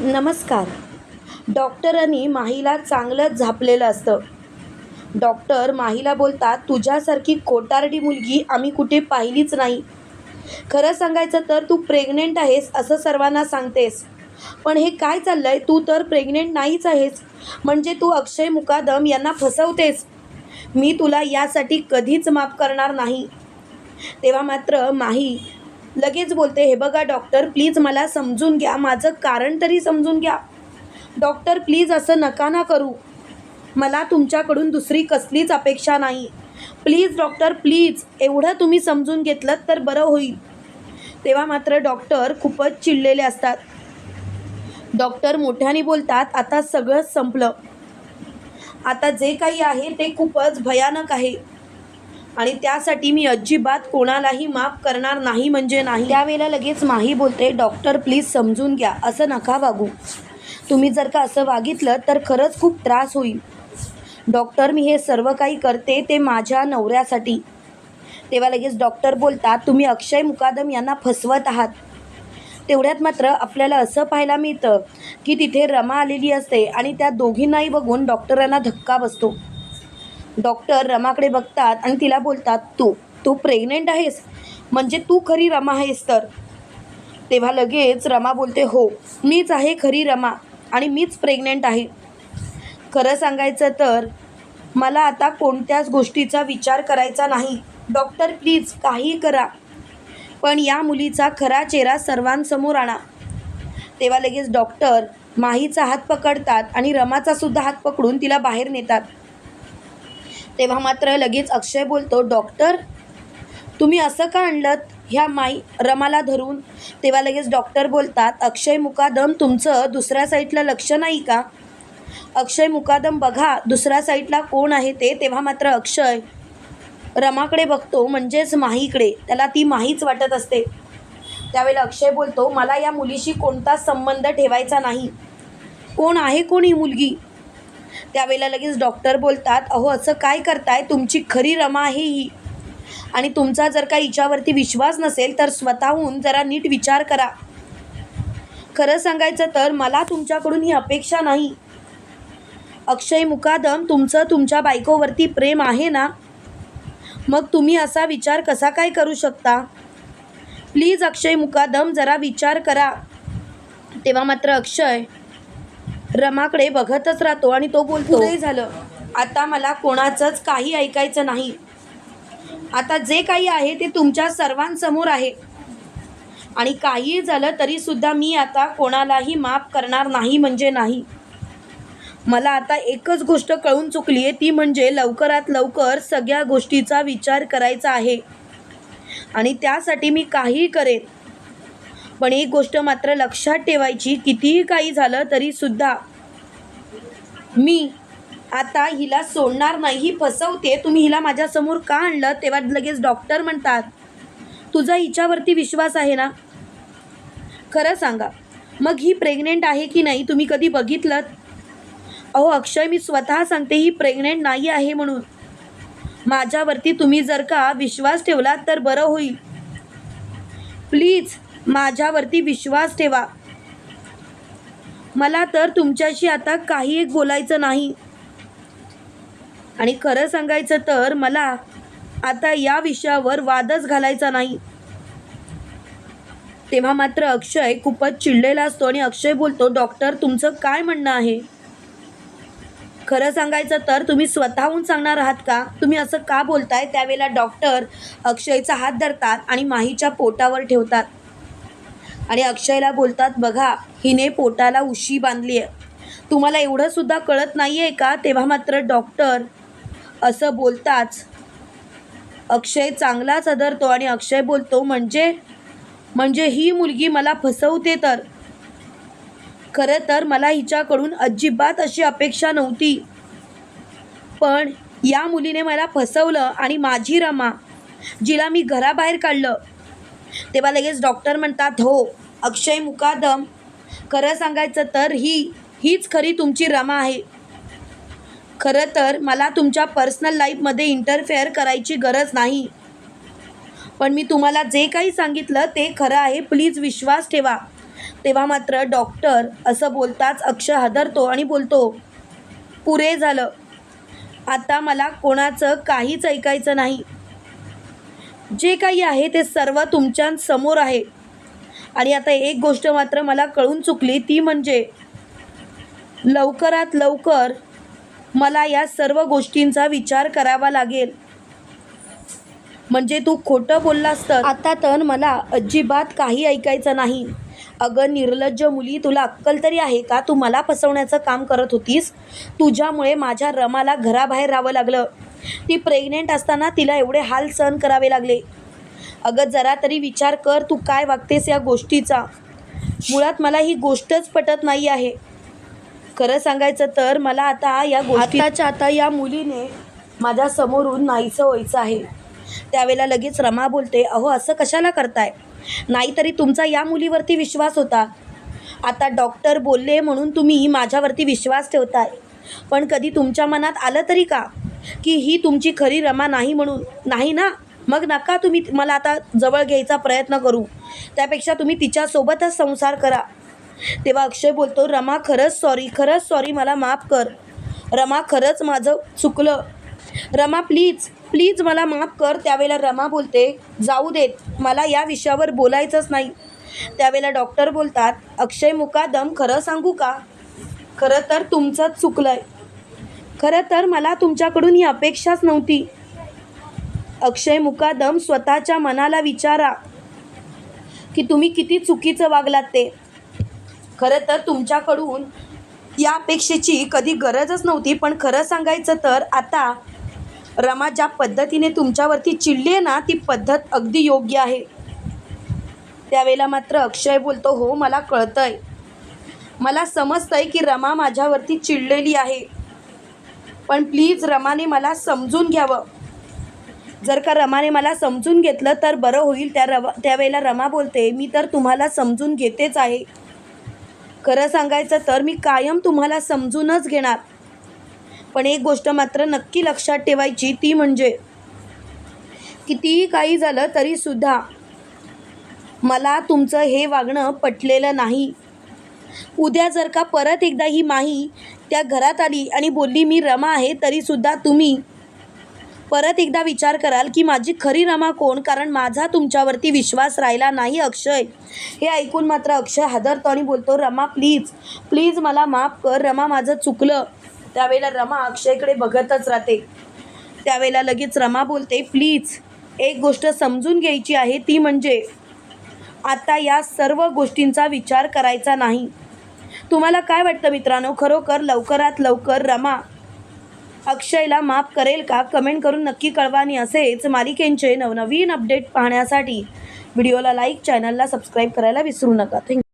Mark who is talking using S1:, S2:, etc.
S1: नमस्कार. डॉक्टरांनी माहीला चांगलंच झापलेलं असतं. डॉक्टर माहीला बोलतात तुझ्यासारखी कोटारडी मुलगी आम्ही कुठे पाहिलीच नाही. खरं सांगायचं तर तू प्रेग्नेंट आहेस असं सर्वांना सांगतेस. पण हे काय चाललं आहे तू तर प्रेग्नेंट नाहीच आहेस. म्हणजे तू अक्षय मुकादम यांना फसवतेस. मी तुला यासाठी कधीच माफ करणार नाही. तेव्हा मात्र माही लगेच बोलते हे बघा डॉक्टर प्लीज मला समजून घ्या. माझं कारण तरी समजून घ्या. डॉक्टर प्लीज असं नका ना करू. मला तुमच्याकडून दुसरी कसलीच अपेक्षा नाही. Please doctor please. एवढं तुम्ही समजून घेतलं तर बरं होईल. तेव्हा मात्र डॉक्टर खूपच चिडलेले असतात. डॉक्टर मोठ्याने बोलतात आता सगळं संपलं. आता जे काही आहे ते खूपच भयानक आहे. आणि त्यासाठी मी अजिबात कोणालाही माफ करणार नाही म्हणजे नाही. त्यावेळेला लगेच माही बोलते डॉक्टर प्लीज समजून घ्या असं नका वागू. तुम्ही जर का असं वागितलं तर खरंच खूप त्रास होईल. डॉक्टर मी हे सर्व काही करते ते माझ्या नवऱ्यासाठी. तेव्हा लगेच डॉक्टर बोलतात तुम्ही अक्षय मुकादम यांना फसवत आहात. तेवढ्यात मात्र आपल्याला असं पाहायला मिळतं की तिथे रमा आलेली असते आणि त्या दोघींनाही बघून डॉक्टरांना धक्का बसतो. डॉक्टर रमाकडे बघतात आणि तिला बोलतात तू तू प्रेग्नेंट आहेस? म्हणजे तू खरी रमा आहेस तर? तेव्हा लगेच रमा बोलते हो मीच आहे खरी रमा आणि मीच प्रेग्नेंट आहे. खरं सांगायचं तर मला आता कोणत्याच गोष्टीचा विचार करायचा नाही. डॉक्टर प्लीज काही करा. पण या मुलीचा खरा चेहरा सर्वांसमोर आणा. तेव्हा लगेच डॉक्टर माहीचा हात पकडतात आणि रमाचा सुद्धा हात पकडून तिला बाहेर नेतात. तेव्हा मात्र लगेच अक्षय बोलतो डॉक्टर तुम्ही असं का आणलं ह्या माई रमाला धरून. तेव्हा लगेच डॉक्टर बोलतात अक्षय मुकादम तुमचं दुसऱ्या साईडला लक्ष नाही का? अक्षय मुकादम बघा दुसऱ्या साईडला कोण आहे ते? तेव्हा मात्र अक्षय रमाकडे बघतो म्हणजेच माहीकडे. त्याला ती माहीच वाटत असते. त्यावेळेला अक्षय बोलतो मला या मुलीशी कोणताच संबंध ठेवायचा नाही. कोण आहे कोण ही मुलगी? त्यावेळेला लगेच डॉक्टर बोलतात अहो असं काय करताय? तुमची खरी रमा आहे ही. आणि तुमचा जर का हिच्यावरती विश्वास नसेल तर स्वतःहून जरा नीट विचार करा. खरं सांगायचं तर मला तुमच्याकडून ही अपेक्षा नाही. अक्षय मुकादम तुमचं तुमच्या बायकोवरती प्रेम आहे ना? मग तुम्ही असा विचार कसा काय करू शकता? प्लीज अक्षय मुकादम जरा विचार करा. तेव्हा मात्र अक्षय रमाकडे बघतच राहतो आणि तो बोलतो "नाही झालं. आता मला कोणाचंच काही ऐकायचं नाही. आता जे काही आहे ते तुमच्या सर्वांसमोर आहे. आणि काहीही झालं तरीसुद्धा मी आता कोणालाही माफ करणार नाही म्हणजे नाही. मला आता एकच गोष्ट कळून चुकली आहे ती म्हणजे लवकरात लवकर सगळ्या गोष्टीचा विचार करायचा आहे. आणि त्यासाठी मी काहीही करेन. पण एक गोष्ट मात्र लक्षात ठेवायची कितीही काही झालं तरीसुद्धा मी आता हिला सोडणार नाही ही फसवते. तुम्ही हिला माझ्यासमोर का आणलं? तेव्हा लगेच डॉक्टर म्हणतात तुझा हिच्यावरती विश्वास आहे ना? खरं सांगा मग ही प्रेग्नेंट आहे की नाही तुम्ही कधी बघितलं? अहो अक्षय मी स्वतः सांगते ही प्रेग्नेंट नाही आहे म्हणून. माझ्यावरती तुम्ही जर का विश्वास ठेवला तर बरं होईल. प्लीज माझ्यावरती विश्वास ठेवा. मला तर तुमच्याशी आता काही एक बोलायचं नाही. आणि खरं सांगायचं तर मला आता या विषयावर वादच घालायचा नाही. तेव्हा मात्र अक्षय खूपच चिडलेला असतो आणि अक्षय बोलतो डॉक्टर तुमचं काय म्हणणं आहे? खरं सांगायचं तर तुम्ही स्वतःहून सांगणार आहात का? तुम्ही असं का बोलताय? त्यावेळेला डॉक्टर अक्षयचा हात धरतात आणि माहीच्या पोटावर ठेवतात. आणि अक्षयला बोलतात बघा हिने पोटाला उशी बांधली आहे. तुम्हाला एवढंसुद्धा कळत नाही आहे का? तेव्हा मात्र डॉक्टर असं बोलताच अक्षय चांगलाच आदरतो आणि अक्षय बोलतो म्हणजे म्हणजे ही मुलगी मला फसवते तर? खरं तर मला हिच्याकडून अजिबात अशी अपेक्षा नव्हती. पण या मुलीने मला फसवलं आणि माझी रमा जिला मी घराबाहेर काढलं तेव्हा लगेच डॉक्टर म्हणतात हो अक्षय मुकादम खरं सांगायचं तर ही हीच खरी तुमची रमा आहे. खरं तर मला तुमच्या पर्सनल लाईफमध्ये इंटरफेअर करायची गरज नाही. पण मी तुम्हाला जे काही सांगितलं ते खरं आहे प्लीज विश्वास ठेवा. तेव्हा मात्र डॉक्टर असं बोलताच अक्षय हादरतो आणि बोलतो पुरे झालं. आता मला कोणाचं काहीच ऐकायचं नाही. जे काही आहे ते सर्व तुमच्यासमोर आहे. आणि आता एक गोष्ट मात्र मला कळून चुकली ती म्हणजे लवकरात लवकर मला या सर्व गोष्टींचा विचार करावा लागेल. म्हणजे तू खोटं बोललास तर? आता तर मला अजिबात काही ऐकायचं नाही. अगं निर्लज्ज मुली तुला अक्कल तरी आहे का? तू मला फसवण्याचं काम करत होतीस? तुझ्यामुळे माझ्या रमाला घराबाहेर राहावं लागलं. ती प्रेग्नेंट असताना तिला एवढे हाल सहन करावे लागले. अगं जरा तरी विचार कर तू काय वागतेस या गोष्टीचा? मुळात मला ही गोष्टच पटत नाही आहे. खरं सांगायचं तर मला आता या गोष्टीच्या आता या मुलीने माझ्या समोरून नाहीचं व्हायचं आहे. त्यावेळेला लगेच रमा बोलते अहो असं कशाला करताय? नाहीतरी तुमचा या मुलीवरती विश्वास होता. आता डॉक्टर बोलले म्हणून तुम्ही माझ्यावरती विश्वास ठेवताय. पण कधी तुमच्या मनात आलं तरी का? की ही तुमची खरी रमा नाही म्हणून नाही ना? मग नका तुम्ही मला आता जवळ घ्यायचा प्रयत्न करू. त्यापेक्षा तुम्ही तिच्यासोबतच संसार करा. तेव्हा अक्षय बोलतो रमा खरंच सॉरी खरंच सॉरी मला माफ कर. रमा खरंच माझं चुकलं. रमा प्लीज प्लीज मला माफ कर. त्यावेळेला रमा बोलते जाऊ देत मला या विषयावर बोलायचंच नाही. त्यावेळेला डॉक्टर बोलतात अक्षय मुकादम खरं सांगू का? खरं तर तुमचंच चुकलं आहे खरं तर मला तुमच्याकडून ही अपेक्षाच नव्हती. अक्षय मुकादम स्वतःच्या मनाला विचारा की तुम्ही किती चुकीचं वागलात ते. खरं तर तुमच्याकडून या अपेक्षेची कधी गरजच नव्हती पण खरं सांगायचं तर आता रमा ज्या पद्धतीने तुमच्यावरती चिडली आहे ना ती पद्धत अगदी योग्य आहे. त्यावेळेला मात्र अक्षय बोलतो हो मला कळतंय. मला समजतंय की रमा माझ्यावरती चिडलेली आहे. पण प्लीज रमाने मला समजून घ्यावं. जर का रमाने मला समजून घेतलं तर बरं होईल. त्या रवा त्यावेळेला रमा बोलते मी तर तुम्हाला समजून घेतेच आहे. खरं सांगायचं तर मी कायम तुम्हाला समजूनच घेणार. पण एक गोष्ट मात्र नक्की लक्षात ठेवायची ती म्हणजे कितीही काही झालं तरीसुद्धा मला तुमचं हे वागणं पटलेलं नाही. उद्या जर का परत एकदा ही माही त्या घरात आली आणि बोलली मी रमा आहे तरीसुद्धा तुम्ही परत एकदा विचार कराल की माझी खरी रमा कोण? कारण माझा तुमच्यावरती विश्वास राहिला नाही अक्षय. हे ऐकून मात्र अक्षय हादरतो आणि बोलतो रमा प्लीज प्लीज मला माफ कर. रमा माझं चुकलं. त्यावेळेला रमा अक्षयकडे बघतच राहते. त्यावेळेला लगेच रमा बोलते प्लीज एक गोष्ट समजून घ्यायची आहे ती म्हणजे आता या सर्व गोष्टींचा विचार करायचा नाही. तुम्हाला काय वाटतं मित्रांनो? खरोखर लवकरात लवकर रमा अक्षयला माफ करेल का? कमेंट करून नक्की कळवा. आणि असेच मालिकेंचे नवनवीन अपडेट पाहण्यासाठी व्हिडिओला लाईक चॅनलला सबस्क्राईब करायला विसरू नका. थँक्यू.